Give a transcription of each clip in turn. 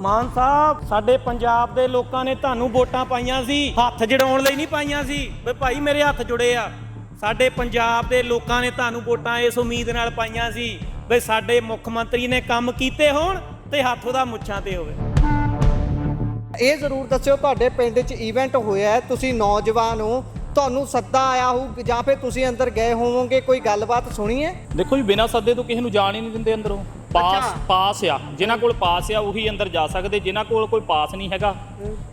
ਮਾਨ ਸਾਹਿਬ ਸਾਡੇ ਪੰਜਾਬ ਦੇ ਲੋਕਾਂ ਨੇ ਤੁਹਾਨੂੰ ਵੋਟਾਂ ਪਾਈਆਂ ਸੀ ਹੱਥ ਜੜਾਉਣ ਲਈ ਨਹੀਂ ਪਾਈਆਂ ਸੀ। ਵੀ ਭਾਈ ਮੇਰੇ ਹੱਥ ਜੁੜੇ ਆ। ਸਾਡੇ ਪੰਜਾਬ ਦੇ ਲੋਕਾਂ ਨੇ ਤੁਹਾਨੂੰ ਵੋਟਾਂ ਇਸ ਉਮੀਦ ਨਾਲ ਪਾਈਆਂ ਸੀ ਵੀ ਸਾਡੇ ਮੁੱਖ ਮੰਤਰੀ ਨੇ ਕੰਮ ਕੀਤੇ ਹੋਣ ਤੇ ਹੱਥ ਉਹਦਾ ਮੁੱਛਾਂ ਤੇ ਹੋਵੇ। ਇਹ ਜ਼ਰੂਰ ਦੱਸਿਓ ਤੁਹਾਡੇ ਪਿੰਡ 'ਚ ਇਵੈਂਟ ਹੋਇਆ ਹੈ ਤੁਸੀਂ ਨੌਜਵਾਨ ਹੋ ਤੁਹਾਨੂੰ ਸੱਦਾ ਆਇਆ ਹੋਊ ਜਾਂ ਫਿਰ ਤੁਸੀਂ ਅੰਦਰ ਗਏ ਹੋਵੋਗੇ ਕੋਈ ਗੱਲਬਾਤ ਸੁਣੀ ਹੈ? ਦੇਖੋ ਜੀ ਬਿਨਾਂ ਸੱਦੇ ਤੋਂ ਕਿਸੇ ਨੂੰ ਜਾਣ ਹੀ ਨਹੀਂ ਦਿੰਦੇ ਅੰਦਰੋਂ। ਪਾਸ। ਪਾਸ ਆ ਜਿਨ੍ਹਾਂ ਕੋਲ ਪਾਸ ਆ ਉਹੀ ਅੰਦਰ ਜਾ ਸਕਦੇ ਜਿਨ੍ਹਾਂ ਕੋਲ ਕੋਈ ਪਾਸ ਨਹੀਂ ਹੈਗਾ।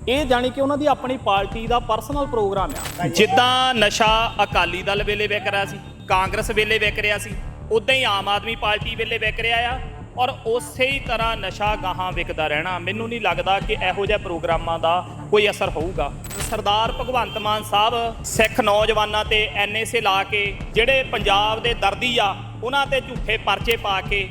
ਇਹ ਜਾਣੀ ਕਿ ਉਹਨਾਂ ਦੀ ਆਪਣੀ ਪਾਰਟੀ ਦਾ ਪਰਸਨਲ ਪ੍ਰੋਗਰਾਮ ਆ। ਜਿੱਦਾਂ ਨਸ਼ਾ ਅਕਾਲੀ ਦਲ ਵੇਲੇ ਵਿਕ ਰਿਹਾ ਸੀ ਕਾਂਗਰਸ ਵੇਲੇ ਵਿਕ ਰਿਹਾ ਸੀ ਉਦਾਂ ਹੀ ਆਮ ਆਦਮੀ ਪਾਰਟੀ ਵੇਲੇ ਵਿਕ ਰਿਹਾ ਆ ਔਰ ਉਸੇ ਹੀ ਤਰ੍ਹਾਂ ਨਸ਼ਾ ਗਾਹਾਂ ਵਿਕਦਾ ਰਹਿਣਾ ਮੈਨੂੰ ਨਹੀਂ ਲੱਗਦਾ ਕਿ ਇਹੋ ਜਿਹੇ ਪ੍ਰੋਗਰਾਮਾਂ ਦਾ ਕੋਈ ਅਸਰ ਹੋਊਗਾ। ਸਰਦਾਰ ਭਗਵੰਤ ਮਾਨ ਸਾਹਿਬ ਸਿੱਖ ਨੌਜਵਾਨਾਂ ਤੇ ਐਨਐਸਏ ਲਾ ਕੇ ਜਿਹੜੇ ਪੰਜਾਬ ਦੇ ਦਰਦੀ ਆ ਉਹਨਾਂ ਤੇ ਝੂਠੇ ਪਰਚੇ ਪਾ ਕੇ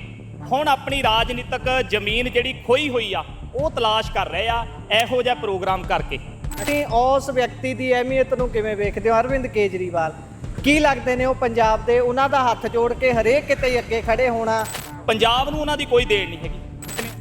ਹੁਣ ਆਪਣੀ ਰਾਜਨੀਤਿਕ ਜ਼ਮੀਨ ਜਿਹੜੀ ਖੋਈ ਹੋਈ ਆ ਉਹ ਤਲਾਸ਼ ਕਰ ਰਹੇ ਆ ਇਹੋ ਜਿਹਾ ਪ੍ਰੋਗਰਾਮ ਕਰਕੇ। ਤੁਸੀਂ ਉਸ ਵਿਅਕਤੀ ਦੀ ਅਹਿਮੀਅਤ ਨੂੰ ਕਿਵੇਂ ਵੇਖਦੇ ਹੋ? ਅਰਵਿੰਦ ਕੇਜਰੀਵਾਲ। ਕੀ ਲੱਗਦੇ ਨੇ ਉਹ ਪੰਜਾਬ ਦੇ? ਉਹਨਾਂ ਦਾ ਹੱਥ ਜੋੜ ਕੇ ਹਰੇਕ ਕਿਤੇ ਅੱਗੇ ਖੜੇ ਹੋਣਾ। ਪੰਜਾਬ ਨੂੰ ਉਹਨਾਂ ਦੀ ਕੋਈ ਦੇਣ ਨਹੀਂ ਹੈਗੀ।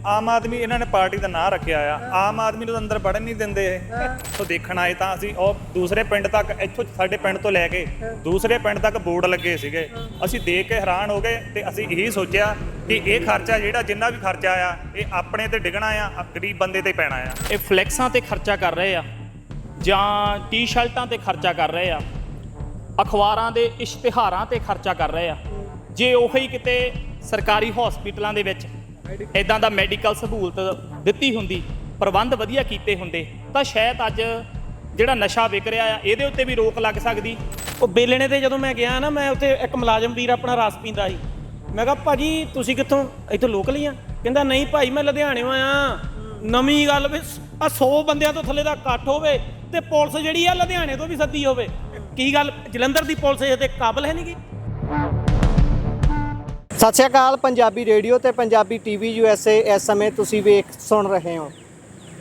ਆਮ ਆਦਮੀ ਇਹਨਾਂ ਨੇ ਪਾਰਟੀ ਦਾ ਨਾਂ ਰੱਖਿਆ ਆ। ਆਮ ਆਦਮੀ ਨੂੰ ਤਾਂ ਅੰਦਰ ਵੜਨ ਨਹੀਂ ਦਿੰਦੇ। ਇਹ ਸੋ ਦੇਖਣ ਆਏ ਤਾਂ ਅਸੀਂ ਉਹ ਦੂਸਰੇ ਪਿੰਡ ਤੱਕ ਇੱਥੋਂ ਸਾਡੇ ਪਿੰਡ ਤੋਂ ਲੈ ਕੇ ਦੂਸਰੇ ਪਿੰਡ ਤੱਕ ਬੋਰਡ ਲੱਗੇ ਸੀਗੇ। ਅਸੀਂ ਦੇਖ ਕੇ ਹੈਰਾਨ ਹੋ ਗਏ ਤੇ ਅਸੀਂ ਇਹੀ ਸੋਚਿਆ ਕਿ ਇਹ ਖਰਚਾ ਜਿਹੜਾ ਜਿੰਨਾ ਵੀ ਖਰਚਾ ਆ ਇਹ ਆਪਣੇ ਤੇ ਡਿੱਗਣਾ ਆ ਆ ਗਰੀਬ ਬੰਦੇ ਤੇ ਪੈਣਾ ਆ। ਇਹ ਫਲੈਕਸਾਂ ਤੇ ਖਰਚਾ ਕਰ ਰਹੇ ਆ ਜਾਂ ਟੀ-ਸ਼ਰਟਾਂ ਤੇ ਖਰਚਾ ਕਰ ਰਹੇ ਆ ਅਖਬਾਰਾਂ ਦੇ ਇਸ਼ਤਿਹਾਰਾਂ ਤੇ ਖਰਚਾ ਕਰ ਰਹੇ ਆ। ਜੇ ਉਹੀ ਕਿਤੇ ਸਰਕਾਰੀ ਹਸਪੀਟਲਾਂ ਦੇ ਵਿੱਚ ਇਦਾਂ ਦਾ ਮੈਡੀਕਲ ਸਹੂਲਤ ਦਿੱਤੀ ਹੁੰਦੀ, ਪ੍ਰਬੰਧ ਵਧੀਆ ਕੀਤੇ ਹੁੰਦੇ, ਤਾਂ ਸ਼ਾਇਦ ਅੱਜ ਜਿਹੜਾ ਨਸ਼ਾ ਵਿਕ ਰਿਹਾ ਆ, ਇਹਦੇ ਉੱਤੇ ਵੀ ਰੋਕ ਲੱਗ ਸਕਦੀ। ਉਹ ਬੇਲਣੇ ਤੇ ਜਦੋਂ ਮੈਂ ਗਿਆ ਨਾ, ਮੈਂ ਉੱਥੇ ਇੱਕ ਮੁਲਾਜ਼ਮ ਵੀਰ ਆਪਣਾ ਰਸ ਪੀਂਦਾ ਸੀ। ਮੈਂ ਕਿਹਾ, ਭਾਜੀ, ਤੁਸੀਂ ਕਿੱਥੋਂ? ਇੱਥੋਂ ਲੋਕਲ ਹੀ ਆ? ਕਹਿੰਦਾ, ਨਹੀਂ ਭਾਈ, ਮੈਂ ਲੁਧਿਆਣਿਓਂ ਆ ਨਵੀਂ ਗੱਲ ਵੀ ਆ 100 ਬੰਦਿਆਂ ਤੋਂ ਥੱਲੇ ਦਾ ਇਕੱਠ ਹੋਵੇ ਤੇ ਪੁਲਿਸ ਜਿਹੜੀ ਆ, ਲੁਧਿਆਣੇ ਤੋਂ ਵੀ ਸੱਦੀ ਹੋਵੇ। ਕੀ ਗੱਲ? ਜਲੰਧਰ ਦੀ ਪੁਲਿਸ ਇਹਦੇ ਕਾਬਲ ਹੈ ਨਹੀਂਗੀ ਸਤਿ ਸ਼੍ਰੀ ਅਕਾਲ, ਪੰਜਾਬੀ ਰੇਡੀਓ ਤੇ ਪੰਜਾਬੀ ਟੀਵੀ ਯੂਐਸਏ ਇਸ ਸਮੇਂ ਤੁਸੀਂ ਵੇਖ, ਸੁਣ ਰਹੇ ਹੋ।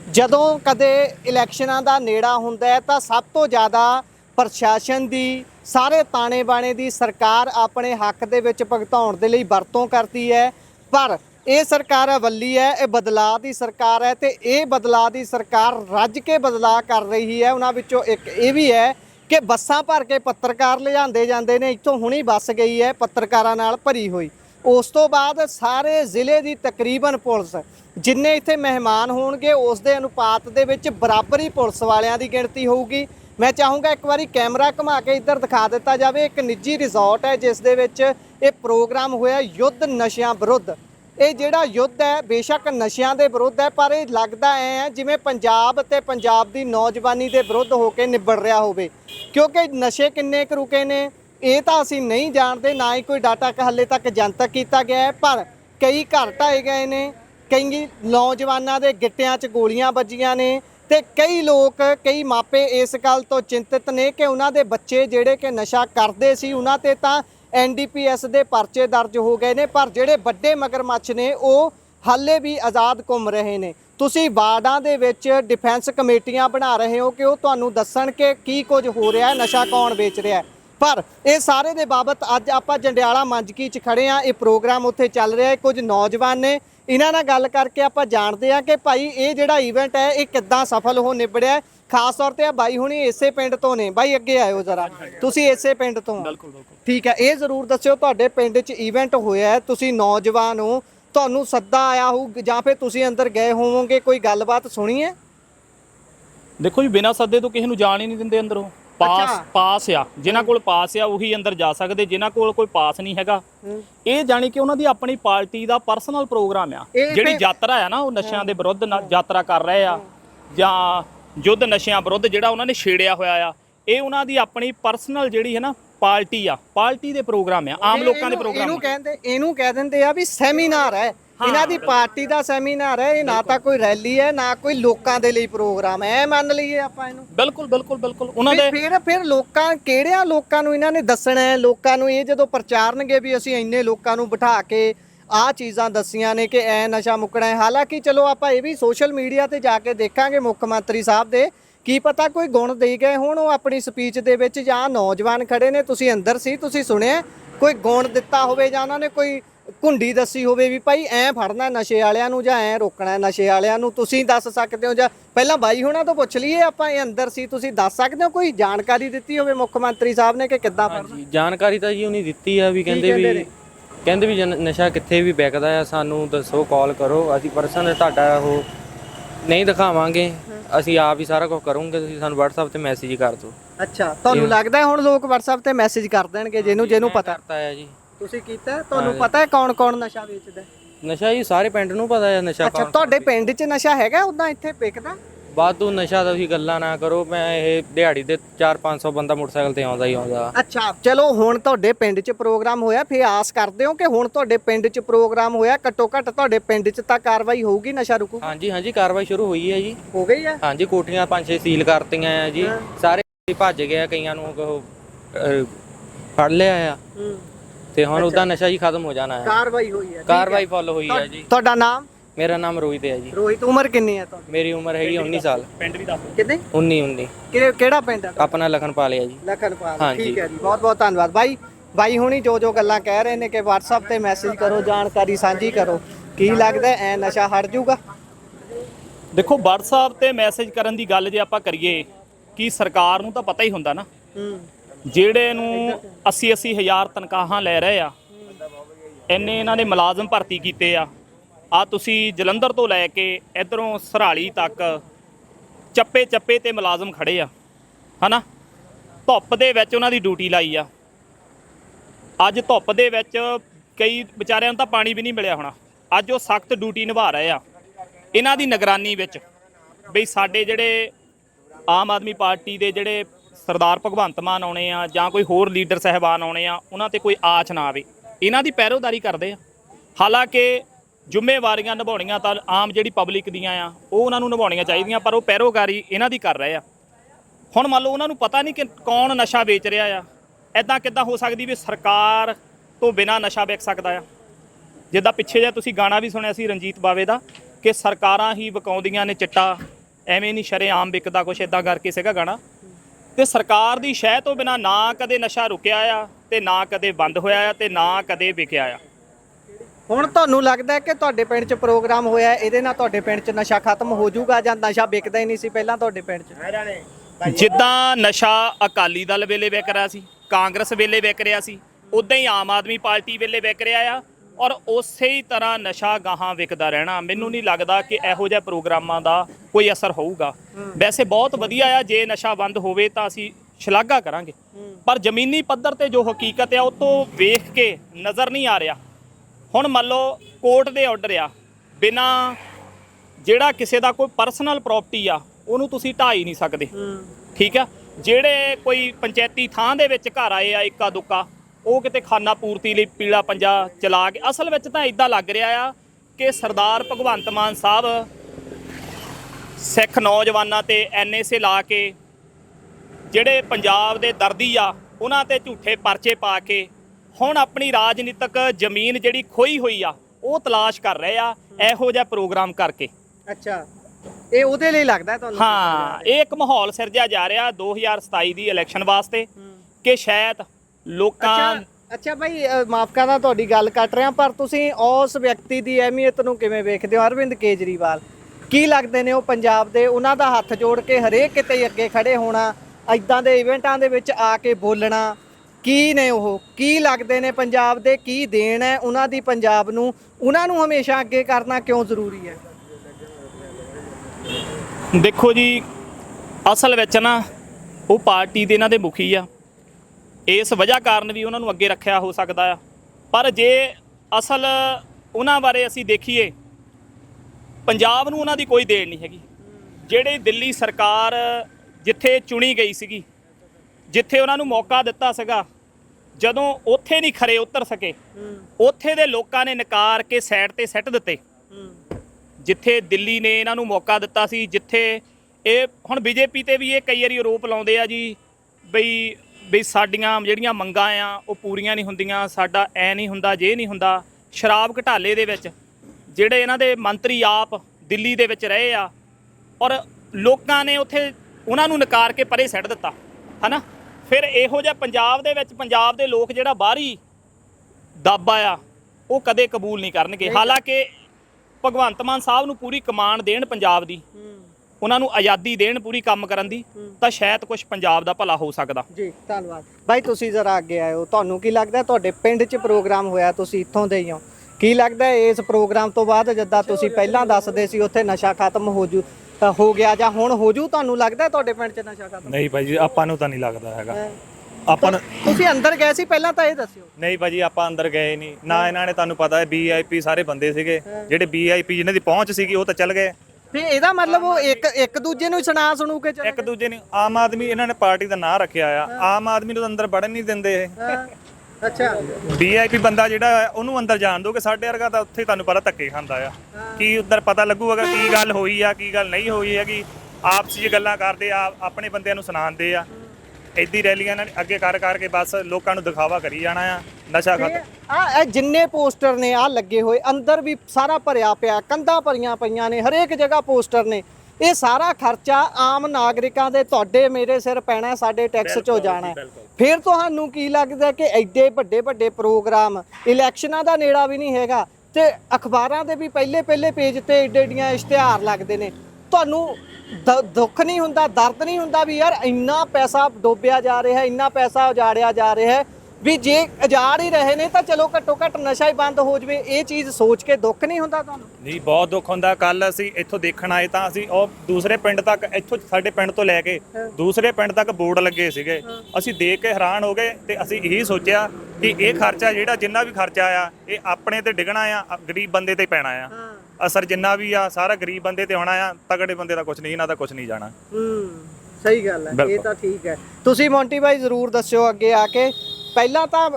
ਜਦੋਂ ਕਦੇ ਇਲੈਕਸ਼ਨਾਂ ਦਾ ਨੇੜਾ ਹੁੰਦਾ ਹੈ ਤਾਂ ਸਭ ਤੋਂ ਜ਼ਿਆਦਾ ਪ੍ਰਸ਼ਾਸਨ ਦੀ, ਸਾਰੇ ਤਾਣੇ ਬਾਣੇ ਦੀ ਸਰਕਾਰ ਆਪਣੇ ਹੱਕ ਦੇ ਵਿੱਚ ਭੁਗਤਾਉਣ ਦੇ ਲਈ ਵਰਤੋਂ ਕਰਦੀ ਹੈ। ਪਰ ਇਹ ਸਰਕਾਰ ਅਵੱਲੀ ਹੈ, ਇਹ ਬਦਲਾਅ ਦੀ ਸਰਕਾਰ ਹੈ ਤੇ ਇਹ ਬਦਲਾਅ ਦੀ ਸਰਕਾਰ ਰੱਜ ਕੇ ਬਦਲਾਅ ਕਰ ਰਹੀ ਹੈ। ਉਹਨਾਂ ਵਿੱਚੋਂ ਇੱਕ ਇਹ ਵੀ ਹੈ ਕਿ ਬੱਸਾਂ ਭਰ ਕੇ ਪੱਤਰਕਾਰ ਲਿਆਂਦੇ ਜਾਂਦੇ ਨੇ, ਇੱਥੋਂ ਹੁਣੀ ਬੱਸ ਗਈ ਹੈ, ਪੱਤਰਕਾਰਾਂ ਨਾਲ ਭਰੀ ਹੋਈ। ਉਸ ਤੋਂ ਬਾਅਦ ਸਾਰੇ ਜ਼ਿਲ੍ਹੇ ਦੀ ਤਕਰੀਬਨ ਪੁਲਿਸ, ਜਿੰਨੇ ਇੱਥੇ ਮਹਿਮਾਨ ਹੋਣਗੇ, ਉਸ ਦੇ ਅਨੁਪਾਤ ਦੇ ਵਿੱਚ ਬਰਾਬਰੀ ਪੁਲਿਸ ਵਾਲਿਆਂ ਦੀ ਗਿਣਤੀ ਹੋਊਗੀ। ਮੈਂ ਚਾਹੂੰਗਾ ਇੱਕ ਵਾਰੀ ਕੈਮਰਾ ਘੁਮਾ ਕੇ ਇੱਧਰ ਦਿਖਾ ਦਿੱਤਾ ਜਾਵੇ। ਇੱਕ ਨਿੱਜੀ ਰਿਜ਼ੋਰਟ ਹੈ, ਜਿਸ ਦੇ ਵਿੱਚ ਇਹ ਪ੍ਰੋਗਰਾਮ ਹੋਇਆ ਯੁੱਧ ਨਸ਼ਿਆਂ ਵਿਰੁੱਧ। ਇਹ ਜਿਹੜਾ ਯੁੱਧ ਹੈ, ਬੇਸ਼ੱਕ ਨਸ਼ਿਆਂ ਦੇ ਵਿਰੁੱਧ ਹੈ, ਪਰ ਇਹ ਲੱਗਦਾ ਐ ਹੈ ਜਿਵੇਂ ਪੰਜਾਬ ਅਤੇ ਪੰਜਾਬ ਦੀ ਨੌਜਵਾਨੀ ਦੇ ਵਿਰੁੱਧ ਹੋ ਕੇ ਨਿਬੜ ਰਿਹਾ ਹੋਵੇ। ਕਿਉਂਕਿ ਨਸ਼ੇ ਕਿੰਨੇ ਕੁ ਰੁਕੇ ਨੇ? ਇਹ ਤਾਂ ਅਸੀਂ ਨਹੀਂ ਜਾਣਦੇ, ਨਾ ਹੀ ਕੋਈ ਡਾਟਾ ਹਾਲੇ ਤੱਕ ਜਨਤਕ ਕੀਤਾ ਗਿਆ ਹੈ, ਪਰ ਕਈ ਘਰ ਢਾਏ ਗਏ ਨੇ, ਕਈ ਨੌਜਵਾਨਾਂ ਦੇ ਗਿੱਟਿਆਂ 'ਚ ਗੋਲੀਆਂ ਵੱਜੀਆਂ ਨੇ ਤੇ ਕਈ ਲੋਕ, ਕਈ ਮਾਪੇ ਇਸ ਗੱਲ ਤੋਂ ਚਿੰਤਤ ਨੇ ਕਿ ਉਹਨਾਂ ਦੇ ਬੱਚੇ ਜਿਹੜੇ ਕਿ ਨਸ਼ਾ ਕਰਦੇ ਸੀ, ਉਹਨਾਂ ਤੇ ਤਾਂ ਐਨਡੀਪੀਐਸ ਦੇ ਪਰਚੇ ਦਰਜ ਹੋ ਗਏ ਨੇ, ਪਰ ਜਿਹੜੇ ਵੱਡੇ ਮਗਰਮੱਛ ਨੇ, ਉਹ ਹਾਲੇ ਵੀ ਆਜ਼ਾਦ ਘੁੰਮ ਰਹੇ ਨੇ। ਤੁਸੀਂ ਵਾਰਡਾਂ ਦੇ ਵਿੱਚ ਡਿਫੈਂਸ ਕਮੇਟੀਆਂ ਬਣਾ ਰਹੇ ਹੋ ਕਿ ਉਹ ਤੁਹਾਨੂੰ ਦੱਸਣ ਕਿ ਕੀ ਕੁਝ ਹੋ ਰਿਹਾ ਹੈ, ਨਸ਼ਾ ਕੌਣ ਵੇਚ ਰਿਹਾ ਹੈ। ਪਰ ਇਹ ਸਾਰੇ ਦੇ ਬਾਬਤ ਅੱਜ ਆਪਾਂ ਜੰਡਿਆਲਾ ਮੰਜਕੀ 'ਚ ਖੜੇ ਆ ਇਹ ਪ੍ਰੋਗਰਾਮ ਉੱਥੇ ਚੱਲ ਰਿਹਾ ਹੈ। ਕੁਝ ਨੌਜਵਾਨ ਨੇ ਇਹਨਾਂ ਨਾਲ ਗੱਲ ਕਰਕੇ ਆਪਾਂ ਜਾਣਦੇ ਆ ਕਿ ਭਾਈ ਇਹ ਜਿਹੜਾ ਇਵੈਂਟ ਹੈ ਇਹ ਕਿੱਦਾਂ ਸਫਲ ਹੋ ਨਿਬੜਿਆ। ਖਾਸ ਤੌਰ ਤੇ ਆ ਬਾਈ ਹੁਣੀ ਇਸੇ ਪਿੰਡ ਤੋਂ ਨੇ। ਬਾਈ ਅੱਗੇ ਆਇਓ ਜ਼ਰਾ। ਤੁਸੀਂ ਇਸੇ ਪਿੰਡ ਤੋਂ। ਬਿਲਕੁਲ ਬਿਲਕੁਲ। ਠੀਕ ਹੈ। ਇਹ ਜ਼ਰੂਰ ਦੱਸਿਓ ਤੁਹਾਡੇ ਪਿੰਡ 'ਚ ਇਵੈਂਟ ਹੋਇਆ ਹੈ। ਤੁਸੀਂ ਨੌਜਵਾਨ ਹੋ। ਤੁਹਾਨੂੰ ਸੱਦਾ ਆਇਆ ਹੋਊ ਜਾਂ ਫਿਰ ਤੁਸੀਂ ਅੰਦਰ ਗਏ ਹੋਵੋਗੇ? ਕੋਈ ਗੱਲਬਾਤ ਸੁਣੀ ਹੈ? ਦੇਖੋ ਜੀ ਬਿਨਾਂ ਸੱਦੇ ਤੋਂ ਕਿਸੇ ਨੂੰ ਜਾਣ ਹੀ ਨਹੀਂ ਦਿੰਦੇ ਅੰਦਰੋਂ। ਪਾਸ। ਪਾਸ ਆ। ਜਿਨ੍ਹਾਂ ਕੋਲ ਪਾਸ ਆ ਉਹੀ ਅੰਦਰ ਜਾ ਸਕਦੇ। ਜਿਨ੍ਹਾਂ ਕੋਲ ਕੋਈ ਪਾਸ ਨਹੀਂ ਹੈਗਾ। ਇਹ ਜਾਣੀ ਕਿ ਉਹਨਾਂ ਦੀ ਆਪਣੀ ਪਾਰਟੀ ਦਾ ਪਰਸਨਲ ਪ੍ਰੋਗਰਾਮ ਆ। ਜਿਹੜੀ ਯਾਤਰਾ ਆ ਨਾ ਉਹ ਨਸ਼ਿਆਂ ਦੇ ਵਿਰੁੱਧ ਯਾਤਰਾ ਕਰ ਰਹੇ ਆ। ਜਾਂ ਯੁੱਧ ਨਸ਼ਿਆਂ ਵਿਰੁੱਧ ਜਿਹੜਾ ਉਹਨਾਂ ਨੇ ਛੇੜਿਆ ਹੋਇਆ ਆ। ਇਹ ਉਹਨਾਂ ਦੀ ਆਪਣੀ ਪਰਸਨਲ ਜਿਹੜੀ ਹੈ ਨਾ ਪਾਰਟੀ ਆ। ਪਾਰਟੀ ਦੇ ਪ੍ਰੋਗਰਾਮ ਆ। ਆਮ ਲੋਕਾਂ ਦੇ ਪ੍ਰੋਗਰਾਮ ਇਹਨੂੰ ਕਹਿੰਦੇ ਇਹਨੂੰ ਕਹਿ ਦਿੰਦੇ ਆ ਵੀ ਸੈਮੀਨਾਰ ਹੈ। ਇਹਨਾਂ ਦੀ ਪਾਰਟੀ ਦਾ ਸੈਮੀਨਾਰ ਹੈ ਇਹ ਨਾ ਤਾਂ ਕੋਈ ਰੈਲੀ ਹੈ ਨਾ ਕੋਈ ਲੋਕਾਂ ਦੇ ਲਈ ਪ੍ਰੋਗਰਾਮ ਹੈ। ਇਹ ਮੰਨ ਲਈਏ ਆਪਾਂ ਇਹਨੂੰ। ਬਿਲਕੁਲ ਬਿਲਕੁਲ ਬਿਲਕੁਲ। ਉਹਨਾਂ ਦੇ ਫਿਰ ਫਿਰ ਲੋਕਾਂ ਕਿਹੜਿਆਂ ਲੋਕਾਂ ਨੂੰ ਇਹਨਾਂ ਨੇ ਦੱਸਣਾ ਹੈ? ਲੋਕਾਂ ਨੂੰ ਇਹ ਜਦੋਂ ਪ੍ਰਚਾਰਨਗੇ ਵੀ ਅਸੀਂ ਇੰਨੇ ਲੋਕਾਂ ਨੂੰ ਬਿਠਾ ਕੇ ਆਹ ਚੀਜ਼ਾਂ ਦੱਸੀਆਂ ਨੇ ਕਿ ਐ ਨਸ਼ਾ ਮੁਕਣਾ ਹੈ। ਹਾਲਾਂਕਿ ਚਲੋ ਆਪਾਂ ਇਹ ਵੀ ਸੋਸ਼ਲ ਮੀਡੀਆ ਤੇ ਜਾ ਕੇ ਦੇਖਾਂਗੇ ਮੁੱਖ ਮੰਤਰੀ ਸਾਹਿਬ ਦੇ। ਕੀ ਪਤਾ ਕੋਈ ਗੁਣ ਦੇ ਗਏ ਹੋਣ ਉਹ ਆਪਣੀ ਸਪੀਚ ਦੇ ਵਿੱਚ ਜਾਂ ਨੌਜਵਾਨ ਖੜੇ ਨੇ ਤੁਸੀਂ ਅੰਦਰ ਸੀ ਤੁਸੀਂ ਸੁਣਿਆ ਕੋਈ ਗੁਣ ਦਿੱਤਾ ਹੋਵੇ ਜਾਂ ਉਹਨਾਂ ਨੇ ਕੋਈ ਕੁੰਡੀ ਦੱਸੀ ਹੋਵੇ ਵੀ ਭਾਈ ਐ ਫੜਨਾ ਨਸ਼ੇ ਵਾਲਿਆਂ ਨੂੰ ਜਾਂ ਐ ਰੋਕਣਾ ਨਸ਼ੇ ਵਾਲਿਆਂ ਨੂੰ ਤੁਸੀਂ ਦੱਸ ਸਕਦੇ ਹੋ ਜਾਂ ਪਹਿਲਾਂ ਬਾਈ ਹੁਣਾਂ ਤੋਂ ਪੁੱਛ ਲਈਏ ਆਪਾਂ ਇਹ ਅੰਦਰ ਸੀ ਤੁਸੀਂ ਦੱਸ ਸਕਦੇ ਹੋ ਕੋਈ ਜਾਣਕਾਰੀ ਦਿੱਤੀ ਹੋਵੇ ਮੁੱਖ ਮੰਤਰੀ ਸਾਹਿਬ ਨੇ ਕਿ ਕਿੱਦਾਂ ਫੜਨਾ? ਹਾਂਜੀ ਜਾਣਕਾਰੀ ਤਾਂ ਜੀ ਉਹਨੇ ਦਿੱਤੀ ਆ ਵੀ ਕਹਿੰਦੇ ਕਹਿੰਦੇ ਵੀ? ਕਹਿੰਦੇ ਵੀ ਜਨ- ਨਸ਼ਾ ਕਿੱਥੇ ਵੀ ਵਿਕਦਾ ਆ ਸਾਨੂੰ ਦੱਸੋ ਕਾਲ ਕਰੋ ਅਸੀਂ ਪਰਸਨ ਤੁਹਾਡਾ ਉਹ ਨਹੀਂ ਦਿਖਾਵਾਂਗੇ ਅਸੀਂ ਆਪ ਹੀ ਸਾਰਾ ਕੁਝ ਕਰੂੰਗੇ ਤੁਸੀਂ ਸਾਨੂੰ WhatsApp ਤੇ ਮੈਸੇਜ ਕਰ ਦਿਓ। ਅੱਛਾ ਤੁਹਾਨੂੰ ਲੱਗਦਾ ਹੈ ਹੁਣ ਲੋਕ WhatsApp ਤੇ ਮੈਸੇਜ ਕਰ ਦੇਣਗੇ ਜਿਹਨੂੰ ਜਿਹਨੂੰ ਪਤਾ? ਕਰਤਾ ਹੈ ਜੀ। ਤੁਸੀਂ ਕੀਤਾ? ਹੈ? ਤੁਹਾਨੂੰ ਪਤਾ ਹੈ ਕੌਣ ਕੌਣ ਨਸ਼ਾ ਵੇਚਦਾ? ਹੈ? ਨਸ਼ਾ ਜੀ ਸਾਰੇ ਪਿੰਡ ਨੂੰ ਪਤਾ ਹੈ ਨਸ਼ਾ ਅੱਛਾ ਕੌਣ ਤੁਹਾਡੇ ਪਿੰਡ 'ਚ ਨਸ਼ਾ ਹੈਗਾ ਉਦਾਂ ਇੱਥੇ ਵਿਕਦਾ? ਬਾਦੂ ਨਸ਼ਾ ਦਾ ਤੁਸੀਂ ਗੱਲਾਂ ਨਾ ਕਰੋ ਮੈਂ ਇਹ ਦਿਹਾੜੀ ਦੇ 4-500 ਬੰਦਾ ਮੋਟਰਸਾਈਕਲ ਤੇ ਆਉਂਦਾ ਹੀ ਆਉਂਦਾ। ਅੱਛਾ ਚਲੋ ਹੁਣ ਤੁਹਾਡੇ ਪਿੰਡ 'ਚ ਪ੍ਰੋਗਰਾਮ ਹੋਇਆ ਫੇਰ ਆਸ ਕਰਦੇ ਹੋ ਕਿ ਹੁਣ ਤੁਹਾਡੇ ਪਿੰਡ 'ਚ ਪ੍ਰੋਗਰਾਮ ਹੋਇਆ ਘੱਟੋ ਘੱਟ ਤੁਹਾਡੇ ਪਿੰਡ 'ਚ ਤਾਂ ਕਾਰਵਾਈ ਹੋਊਗੀ ਨਸ਼ਾ ਰੁਕੂ? ਹਾਂਜੀ ਹਾਂਜੀ ਕਾਰਵਾਈ ਸ਼ੁਰੂ ਹੋਈ ਹੈ ਜੀ। ਹੋ ਗਈ ਆ? ਹਾਂਜੀ ਕੋਠੀਆਂ ਪੰਜ ਛੇ ਸੀਲ ਕਰਤੀਆਂ ਆ ਜੀ। ਸਾਰੇ ਭੱਜ ਗਏ ਆ ਕਈਆਂ ਨੂੰ ਉਹ ਅਹ, ਫੜ ਲਿਆ ਆ। ਤੇ ਹੁਣ ਉਹਦਾ ਨਸ਼ਾ ਜੀ ਖਤਮ ਹੋ ਜਾਣਾ ਹੈ। ਕਾਰਵਾਈ ਹੋਈ ਹੈ ਹੈ। ਕਾਰਵਾਈ ਫੁੱਲ ਹੋਈ ਹੈ ਜੀ। ਤੁਹਾਡਾ ਨਾਮ? ਮੇਰਾ ਨਾਮ ਰੋਹਿਤ ਹੈ ਜੀ। ਰੋਹਿਤ ਉਮਰ ਕਿੰਨੀ ਹੈ ਤੁਹਾਡੀ? ਮੇਰੀ ਉਮਰ ਹੈਗੀ 19 ਸਾਲ। ਪਿੰਡ ਵੀ ਦੱਸ ਕਿੰਨੇ? 19 19 ਕਿ- ਕਿਹੜਾ ਪਿੰਡ ਹੈ ਆਪਣਾ ਲਖਨ ਪਾਲਿਆ ਜੀ। ਲਖਨਪਾਲ ਹਾਂਜੀ। ਠੀਕ ਹੈ ਜੀ। ਬਹੁਤ ਬਹੁਤ ਧੰਨਵਾਦ। ਬਾਈ ਬਾਈ ਹੁਣੀ ਜੋ ਜੋ ਗੱਲਾਂ ਕਹਿ ਰਹੇ ਨੇ ਕਿ WhatsApp ਤੇ ਮੈਸੇਜ ਕਰੋ ਜਾਣਕਾਰੀ ਸਾਂਝੀ ਕਰੋ। ਕੀ ਲੱਗਦਾ ਐ ਨਸ਼ਾ ਹਟ ਜਾਊਗਾ? ਦੇਖੋ WhatsApp ਤੇ ਮੈਸੇਜ ਕਰਨ ਦੀ ਗੱਲ ਜੇ ਆਪਾਂ ਕਰੀਏ ਕਿ ਸਰਕਾਰ ਨੂੰ ਤਾਂ ਪਤਾ ਹੀ ਹੁੰਦਾ ਨਾ। ਹੂੰ। ਜਿਹੜੇ ਨੂੰ 80 80 ਹਜ਼ਾਰ ਤਨਖਾਹਾਂ ਲੈ ਰਹੇ ਆ, ਇੰਨੇ ਇਹਨਾਂ ਨੇ ਮੁਲਾਜ਼ਮ ਭਰਤੀ ਕੀਤੇ ਆ। ਆ ਤੁਸੀਂ ਜਲੰਧਰ ਤੋਂ ਲੈ ਕੇ ਇਧਰੋਂ ਸਰਾਲੀ ਤੱਕ ਚੱਪੇ ਚੱਪੇ ਤੇ ਮੁਲਾਜ਼ਮ ਖੜੇ ਆ, ਹਨਾ? ਧੁੱਪ ਦੇ ਵਿੱਚ ਉਹਨਾਂ ਦੀ ਡਿਊਟੀ ਲਾਈ ਆ। ਅੱਜ ਧੁੱਪ ਦੇ ਵਿੱਚ ਕਈ ਵਿਚਾਰਿਆਂ ਨੂੰ ਤਾਂ ਪਾਣੀ ਵੀ ਨਹੀਂ ਮਿਲਿਆ ਹੋਣਾ। ਅੱਜ ਉਹ ਸਖਤ ਡਿਊਟੀ ਨਿਭਾ ਰਹੇ ਆ। ਇਹਨਾਂ ਦੀ ਨਿਗਰਾਨੀ ਵਿੱਚ ਬਈ ਸਾਡੇ ਜਿਹੜੇ ਆਮ ਆਦਮੀ ਪਾਰਟੀ ਦੇ ਜਿਹੜੇ ਸਰਦਾਰ ਭਗਵੰਤ ਮਾਨ ਆਉਣੇ ਆ ਜਾਂ ਕੋਈ ਹੋਰ ਲੀਡਰ ਸਹਿਬਾਨ ਆਉਣੇ ਆ, ਉਹਨਾਂ ਤੇ ਕੋਈ ਆਚ ਨਾ ਆਵੇ। ਇਹਨਾਂ ਦੀ ਪੈਰੋਦਾਰੀ ਕਰਦੇ ਆ। ਹਾਲਾਂਕਿ ਜ਼ਿੰਮੇਵਾਰੀਆਂ ਨਿਭਾਉਣੀਆਂ ਤਾਂ ਆਮ ਜਿਹੜੀ ਪਬਲਿਕ ਦੀਆਂ ਆ, ਉਹ ਉਹਨਾਂ ਨੂੰ ਨਿਭਾਉਣੀਆਂ ਚਾਹੀਦੀਆਂ, ਪਰ ਉਹ ਪੈਰੋਕਾਰੀ ਇਹਨਾਂ ਦੀ ਕਰ ਰਹੇ ਆ। ਹੁਣ ਮੰਨ ਲਓ ਉਹਨਾਂ ਨੂੰ ਪਤਾ ਨਹੀਂ ਕਿ ਕੌਣ ਨਸ਼ਾ ਵੇਚ ਰਿਹਾ ਆ। ਐਦਾਂ ਕਿੱਦਾਂ ਹੋ ਸਕਦੀ ਵੀ ਸਰਕਾਰ ਤੋਂ ਬਿਨਾ ਨਸ਼ਾ ਵੇਚ ਸਕਦਾ ਆ। ਜਿੱਦਾਂ ਪਿੱਛੇ ਜਿਹਾ ਤੁਸੀਂ ਗਾਣਾ ਵੀ ਸੁਣਿਆ ਸੀ ਰਣਜੀਤ ਬਾਵੇ ਦਾ, ਕਿ ਸਰਕਾਰਾਂ ਹੀ ਵਿਕਾਉਂਦੀਆਂ ਨੇ ਚਿੱਟਾ, ਐਵੇਂ ਨਹੀਂ ਸ਼ਰੇਆਮ ਵਿਕਦਾ ਕੁਛ ਇਦਾਂ ਕਰਕੇ ਸੀਗਾ ਗਾਣਾ। ਤੇ ਸਰਕਾਰ ਦੀ ਸ਼ਹਿ ਤੋਂ ਬਿਨਾ ਨਾ ਕਦੇ ਨਸ਼ਾ ਰੁਕਿਆ ਆ ਤੇ ਨਾ ਕਦੇ ਬੰਦ ਹੋਇਆ ਆ ਤੇ ਨਾ ਕਦੇ ਵਿਕਿਆ ਆ। ਹੁਣ ਤੁਹਾਨੂੰ ਲੱਗਦਾ ਹੈ ਕਿ ਤੁਹਾਡੇ ਪਿੰਡ 'ਚ ਪ੍ਰੋਗਰਾਮ ਹੋਇਆ ਇਹਦੇ ਨਾਲ ਤੁਹਾਡੇ ਪਿੰਡ 'ਚ ਨਸ਼ਾ ਖਤਮ ਹੋ ਜਾਊਗਾ ਜਾਂ ਨਸ਼ਾ ਵਿਕਦਾ ਹੀ ਨਹੀਂ ਸੀ ਪਹਿਲਾਂ ਤੁਹਾਡੇ ਪਿੰਡ 'ਚ? ਜਿੱਦਾਂ ਨਸ਼ਾ ਅਕਾਲੀ ਦਲ ਵੇਲੇ ਵਿਕ ਰਿਹਾ ਸੀ ਕਾਂਗਰਸ ਵੇਲੇ ਵਿਕ ਰਿਹਾ ਸੀ ਉਦਾਂ ਹੀ ਆਮ ਆਦਮੀ ਪਾਰਟੀ ਵੇਲੇ ਵਿਕ ਰਿਹਾ ਆ ਔਰ ਉਸੇ ਹੀ ਤਰ੍ਹਾਂ ਨਸ਼ਾ ਗਾਹਾਂ ਵਿਕਦਾ ਰਹਿਣਾ ਮੈਨੂੰ ਨਹੀਂ ਲੱਗਦਾ ਕਿ ਇਹੋ ਜਿਹੇ ਪ੍ਰੋਗਰਾਮਾਂ ਦਾ ਕੋਈ ਅਸਰ ਹੋਊਗਾ। ਵੈਸੇ ਬਹੁਤ ਵਧੀਆ ਆ ਜੇ ਨਸ਼ਾ ਬੰਦ ਹੋਵੇ ਤਾਂ ਅਸੀਂ ਸ਼ਲਾਘਾ ਕਰਾਂਗੇ। ਪਰ ਜ਼ਮੀਨੀ ਪੱਧਰ ਤੇ ਜੋ ਹਕੀਕਤ ਆ ਉਹ ਤੋਂ ਵੇਖ ਕੇ ਨਜ਼ਰ ਨਹੀਂ ਆ ਰਿਹਾ। ਹੁਣ ਮੰਨ ਲਓ ਕੋਰਟ ਦੇ ਆਰਡਰ ਆ ਬਿਨਾ ਜਿਹੜਾ ਕਿਸੇ ਦਾ ਕੋਈ ਪਰਸਨਲ ਪ੍ਰਾਪਰਟੀ ਆ ਉਹਨੂੰ ਤੁਸੀਂ ਢਾਹ ਹੀ ਨਹੀਂ ਸਕਦੇ। ਠੀਕ ਆ? ਜਿਹੜੇ ਕੋਈ ਪੰਚਾਇਤੀ ਥਾਂ ਦੇ ਵਿੱਚ ਘਰ ਆਏ ਆ ਇੱਕਾ ਦੁੱਕਾ ਉਹ ਕਿਤੇ ਖਾਨਾ ਪੂਰਤੀ ਲਈ ਪੀਲਾ ਪੰਜਾ ਚਲਾ ਕੇ ਅਸਲ ਵਿੱਚ ਤਾਂ ਇਦਾਂ ਲੱਗ ਰਿਹਾ ਆ ਕਿ ਸਰਦਾਰ ਭਗਵੰਤ ਮਾਨ ਸਾਹਿਬ ਸਿੱਖ ਨੌਜਵਾਨਾਂ ਤੇ ਐਨਐਸਏ ਲਾ ਕੇ ਜਿਹੜੇ ਪੰਜਾਬ ਦੇ ਦਰਦੀ ਆ ਉਹਨਾਂ ਤੇ ਝੂਠੇ ਪਰਚੇ ਪਾ ਕੇ ਹੁਣ ਆਪਣੀ ਰਾਜਨੀਤਿਕ ਜ਼ਮੀਨ ਜਿਹੜੀ ਖੋਈ ਹੋਈ ਆ ਉਹ ਤਲਾਸ਼ ਕਰ ਰਹੇ ਆ ਇਹੋ ਜਿਹਾ ਪ੍ਰੋਗਰਾਮ ਕਰਕੇ। ਅੱਛਾ। ਇਹ ਉਹਦੇ ਲਈ ਲੱਗਦਾ ਤੁਹਾਨੂੰ? ਹਾਂ ਇਹ ਇੱਕ ਮਾਹੌਲ ਸਿਰਜਿਆ ਜਾ ਰਿਹਾ 2027 ਦੀ ਇਲੈਕਸ਼ਨ ਵਾਸਤੇ ਕਿ ਸ਼ਾਇਦ ਲੋਕਾਂ ਅੱਛਾ ਭਾਈ ਮਾਫ ਕਰਨਾ ਤੁਹਾਡੀ ਗੱਲ ਕੱਟ ਰਿਹਾ ਪਰ ਤੁਸੀਂ ਉਸ ਵਿਅਕਤੀ ਦੀ ਅਹਿਮੀਅਤ ਨੂੰ ਕਿਵੇਂ ਵੇਖਦੇ ਹੋ? ਅਰਵਿੰਦ ਕੇਜਰੀਵਾਲ। ਕੀ ਲੱਗਦੇ ਨੇ ਉਹ ਪੰਜਾਬ ਦੇ? ਉਹਨਾਂ ਦਾ ਹੱਥ ਜੋੜ ਕੇ ਹਰੇਕ ਕਿਤੇ ਅੱਗੇ ਖੜੇ ਹੋਣਾ ਐਦਾਂ ਦੇ ਇਵੈਂਟਾਂ ਦੇ ਵਿੱਚ ਆ ਕੇ ਬੋਲਣਾ ਕੀ ਨੇ ਉਹ? ਕੀ ਲੱਗਦੇ ਨੇ ਪੰਜਾਬ ਦੇ? ਕੀ ਦੇਣ ਹੈ ਉਹਨਾਂ ਦੀ ਪੰਜਾਬ ਨੂੰ? ਉਹਨਾਂ ਨੂੰ ਹਮੇਸ਼ਾ ਅੱਗੇ ਕਰਨਾ ਕਿਉਂ ਜ਼ਰੂਰੀ ਹੈ? ਦੇਖੋ ਜੀ ਅਸਲ ਵਿੱਚ ਨਾ ਉਹ ਪਾਰਟੀ ਦੇ ਇਹਨਾਂ ਦੇ ਮੁਖੀ ਆ। ਇਸ ਵਜ੍ਹਾ ਕਾਰਨ ਵੀ ਉਹਨਾਂ ਨੂੰ ਅੱਗੇ ਰੱਖਿਆ ਹੋ ਸਕਦਾ ਆ। ਪਰ ਜੇ ਅਸਲ ਉਹਨਾਂ ਬਾਰੇ ਅਸੀਂ ਦੇਖੀਏ, ਪੰਜਾਬ ਨੂੰ ਉਹਨਾਂ ਦੀ ਕੋਈ ਦੇਣ ਨਹੀਂ ਹੈਗੀ। ਜਿਹੜੇ ਦਿੱਲੀ ਸਰਕਾਰ ਜਿੱਥੇ ਚੁਣੀ ਗਈ ਸੀਗੀ, ਜਿੱਥੇ ਉਹਨਾਂ ਨੂੰ ਮੌਕਾ ਦਿੱਤਾ ਸੀਗਾ, ਜਦੋਂ ਉੱਥੇ ਨਹੀਂ ਖਰੇ ਉਤਰ ਸਕੇ, ਉੱਥੇ ਦੇ ਲੋਕਾਂ ਨੇ ਨਕਾਰ ਕੇ ਸਾਈਡ ਤੇ ਸੱਟ ਦਿੱਤੇ। ਜਿੱਥੇ ਦਿੱਲੀ ਨੇ ਇਹਨਾਂ ਨੂੰ ਮੌਕਾ ਦਿੱਤਾ ਸੀ, ਜਿੱਥੇ ਇਹ ਹੁਣ ਬੀਜੇਪੀ ਤੇ ਵੀ ਇਹ ਕਈ ਵਾਰੀ ਆਰੋਪ ਲਾਉਂਦੇ ਆ ਜੀ, ਬਈ ਬਈ ਸਾਡੀਆਂ ਜਿਹੜੀਆਂ ਮੰਗਾਂ ਆ ਉਹ ਪੂਰੀਆਂ ਨਹੀਂ ਹੁੰਦੀਆਂ ਸਾਡਾ ਐ ਨਹੀਂ ਹੁੰਦਾ ਜੇ ਨਹੀਂ ਹੁੰਦਾ ਸ਼ਰਾਬ ਘਟਾਲੇ ਦੇ ਵਿੱਚ ਜਿਹੜੇ ਇਹਨਾਂ ਦੇ ਮੰਤਰੀ ਆਪ ਦਿੱਲੀ ਦੇ ਵਿੱਚ ਰਹੇ ਆ ਔਰ ਲੋਕਾਂ ਨੇ ਉੱਥੇ ਉਹਨਾਂ ਨੂੰ ਨਕਾਰ ਕੇ ਪਰੇ ਸੱਟ ਦਿੱਤਾ ਹਨਾ? ਫਿਰ ਇਹੋ ਜਿਹਾ ਪੰਜਾਬ ਦੇ ਵਿੱਚ ਪੰਜਾਬ ਦੇ ਲੋਕ ਜਿਹੜਾ ਬਾਹਰੀ ਦਾਬਾ ਆ ਉਹ ਕਦੇ ਕਬੂਲ ਨਹੀਂ ਕਰਨਗੇ। ਹਾਲਾਂਕਿ ਭਗਵੰਤ ਮਾਨ ਸਾਹਿਬ ਨੂੰ ਪੂਰੀ ਕਮਾਂਡ ਦੇਣ ਪੰਜਾਬ ਦੀ। ਉਹਨਾਂ ਨੂੰ ਆਜ਼ਾਦੀ ਦੇਣ ਪੂਰੀ ਕੰਮ ਕਰਨ ਦੀ ਤਾਂ ਸ਼ਾਇਦ ਕੁਝ ਪੰਜਾਬ ਦਾ ਭਲਾ ਹੋ ਸਕਦਾ। ਜੀ ਧੰਨਵਾਦ। ਬਾਈ ਤੁਸੀਂ ਜ਼ਰਾ ਅੱਗੇ ਆਇਓ। ਤੁਹਾਨੂੰ ਕੀ ਲੱਗਦਾ ਤੁਹਾਡੇ ਪਿੰਡ 'ਚ ਪ੍ਰੋਗਰਾਮ ਹੋਇਆ ਤੁਸੀਂ ਇੱਥੋਂ ਦੇ ਹੀ ਹੋ। ਕੀ ਲੱਗਦਾ ਇਸ ਪ੍ਰੋਗਰਾਮ ਤੋਂ ਬਾਅਦ ਜਿੱਦਾਂ ਤੁਸੀਂ ਪਹਿਲਾਂ ਦੱਸਦੇ ਸੀ ਉੱਥੇ ਨਸ਼ਾ ਖਤਮ ਹੋ ਜੂ ਤਾਂ ਹੋ ਗਿਆ ਜਾਂ ਹੁਣ ਹੋ ਜੂ? ਤੁਹਾਨੂੰ ਲੱਗਦਾ ਤੁਹਾਡੇ ਪਿੰਡ 'ਚ ਨਸ਼ਾ ਖਤਮ? ਨਹੀਂ ਭਾਈ ਜੀ ਆਪਾਂ ਨੂੰ ਤਾਂ ਨਹੀਂ ਲੱਗਦਾ ਹੈਗਾ। ਆਪਾਂ ਨੂੰ ਤੁਸੀਂ ਅੰਦਰ ਗਏ ਸੀ ਪਹਿਲਾਂ ਤਾਂ ਇਹ ਦੱਸਿਓ। ਨਹੀਂ ਭਾਜੀ ਆਪਾਂ ਅੰਦਰ ਗਏ ਨਹੀਂ। ਨਾ ਇਹਨਾਂ ਨੇ ਤੁਹਾਨੂੰ ਪਤਾ ਹੈ ਵੀਆਈਪੀ ਸਾਰੇ ਬੰਦੇ ਸੀਗੇ। ਜਿਹੜੇ ਵੀਆਈਪੀ ਜਿਨ੍ਹਾਂ ਦੀ ਪਹੁੰਚ ਸੀਗੀ ਉਹ ਤਾਂ ਚੱਲ ਗਏ। ਵੀ ਇਹਦਾ ਮਤਲਬ ਉਹ ਇੱਕ ਇੱਕ ਦੂਜੇ ਨੂੰ ਸੁਣਾ ਸੁਣੂ ਕੇ ਚੱਲ ਇੱਕ ਦੂਜੇ ਨੇ ਆਮ ਆਦਮੀ ਇਹਨਾਂ ਨੇ ਪਾਰਟੀ ਦਾ ਨਾਂ ਰੱਖਿਆ ਆ। ਆਮ ਆਦਮੀ ਨੂੰ ਤਾਂ ਅੰਦਰ ਵੜਨ ਨਹੀਂ ਦਿੰਦੇ ਇਹ। ਅੱਛਾ। ਵੀਆਈਪੀ ਬੰਦਾ ਜਿਹੜਾ ਹੈ, ਉਹਨੂੰ ਅੰਦਰ ਜਾਣ ਦੋਗੇ ਸਾਡੇ ਵਰਗਾ ਤਾਂ ਉੱਥੇ ਤੁਹਾਨੂੰ ਪਤਾ ਧੱਕੇ ਖਾਂਦਾ ਆ। ਕੀ ਉੱਧਰ ਪਤਾ ਲੱਗੂਗਾ ਕੀ ਗੱਲ ਹੋਈ ਆ ਕੀ ਗੱਲ ਨਹੀਂ ਹੋਈ ਹੈਗੀ। ਆਪਸ ਵਿੱਚ ਗੱਲਾਂ ਕਰਦੇ ਆ ਆਪਣੇ ਬੰਦਿਆਂ ਨੂੰ ਸੁਣਾਉਂਦੇ ਆ। ਐਦੀ ਰੈਲੀਆਂ ਇਹਨਾਂ ਨੇ ਅੱਗੇ ਕਰ ਕਰਕੇ ਬਸ ਲੋਕਾਂ ਨੂੰ ਦਿਖਾਵਾ ਕਰੀ ਜਾਣਾ ਆ ਨਸ਼ਾ ਖਤਮ। ਆ ਇਹ ਜਿੰਨੇ ਪੋਸਟਰ ਨੇ ਆ ਲੱਗੇ ਹੋਏ ਅੰਦਰ ਵੀ ਸਾਰਾ ਭਰਿਆ ਪਿਆ ਕੰਧਾਂ ਭਰੀਆਂ ਪਈਆਂ ਨੇ ਹਰੇਕ ਜਗ੍ਹਾ ਪੋਸਟਰ ਨੇ। ਇਹ ਸਾਰਾ ਖਰਚਾ ਆਮ ਨਾਗਰਿਕਾਂ ਦੇ ਤੁਹਾਡੇ ਮੇਰੇ ਸਿਰ ਪੈਣਾ ਸਾਡੇ ਟੈਕਸ ਚੋਂ ਜਾਣਾ। ਫਿਰ ਤੁਹਾਨੂੰ ਕੀ ਲੱਗਦਾ ਕਿ ਐਡੇ ਵੱਡੇ ਵੱਡੇ ਪ੍ਰੋਗਰਾਮ ਇਲੈਕਸ਼ਨਾਂ ਦਾ ਨੇੜਾ ਵੀ ਨਹੀਂ ਹੈਗਾ ਤੇ ਅਖਬਾਰਾਂ ਦੇ ਵੀ ਪਹਿਲੇ ਪਹਿਲੇ ਪੇਜ ਤੇ ਏਡੇ ਏਡੀਆਂ ਇਸ਼ਤਿਹਾਰ ਲੱਗਦੇ ਨੇ। ਤੁਹਾਨੂੰ ਦੁੱਖ ਨਹੀਂ ਹੁੰਦਾ ਦਰਦ ਨਹੀਂ ਹੁੰਦਾ ਵੀ ਯਾਰ ਇੰਨਾ ਪੈਸਾ ਡੋਬਿਆ ਜਾ ਰਿਹਾ ਹੈ ਇੰਨਾ ਪੈਸਾ ਉਜਾੜਿਆ ਜਾ ਰਿਹਾ ਹੈ ਵੀ ਜੇ ਉਜਾੜ ਹੀ ਰਹੇ ਨੇ ਤਾਂ ਚਲੋ ਘੱਟੋ ਘੱਟ ਨਸ਼ਾ ਹੀ ਬੰਦ ਹੋ ਜਵੇ ਇਹ ਚੀਜ਼ ਸੋਚ ਕੇ ਦੁੱਖ ਨਹੀਂ ਹੁੰਦਾ ਤੁਹਾਨੂੰ? ਨਹੀਂ ਬਹੁਤ ਦੁੱਖ ਹੁੰਦਾ ਕੱਲ ਅਸੀਂ ਇੱਥੋਂ ਦੇਖਣ ਆਏ ਤਾਂ ਅਸੀਂ ਉਹ ਦੂਸਰੇ ਪਿੰਡ ਤੱਕ ਇੱਥੋਂ ਸਾਡੇ ਪਿੰਡ ਤੋਂ ਲੈ ਕੇ ਦੂਸਰੇ ਪਿੰਡ ਤੱਕ ਬੋਰਡ ਲੱਗੇ ਸੀਗੇ। ਅਸੀਂ ਦੇਖ ਕੇ ਹੈਰਾਨ ਹੋ ਗਏ ਤੇ ਅਸੀਂ ਇਹੀ ਸੋਚਿਆ ਕਿ ਇਹ ਖਰਚਾ ਜਿਹੜਾ ਜਿੰਨਾ ਵੀ ਖਰਚਾ ਆ ਇਹ ਆਪਣੇ ਤੇ ਡਿੱਗਣਾ ਆ ਗਰੀਬ ਬੰਦੇ ਤੇ ਪੈਣਾ ਆ। ਅਸਰ ਜਿੰਨਾ ਵੀ ਆ ਸਾਰਾ ਗਰੀਬ ਬੰਦੇ ਤੇ ਆਉਣਾ ਆ ਤਗੜੇ ਬੰਦੇ ਦਾ ਕੁਝ ਨਹੀਂ ਇਹਨਾਂ ਦਾ ਕੁਝ ਨਹੀਂ ਜਾਣਾ। ਹੂੰ ਸਹੀ ਗੱਲ ਹੈ ਇਹ ਬਿਲਕੁਲ। ਤਾਂ ਠੀਕ ਹੈ। ਤੁਸੀਂ ਮੌਂਟੀ ਭਾਈ ਜ਼ਰੂਰ ਦੱਸਿਓ ਅੱਗੇ ਆ ਕੇ ਪਹਿਲਾਂ ਤਾਂ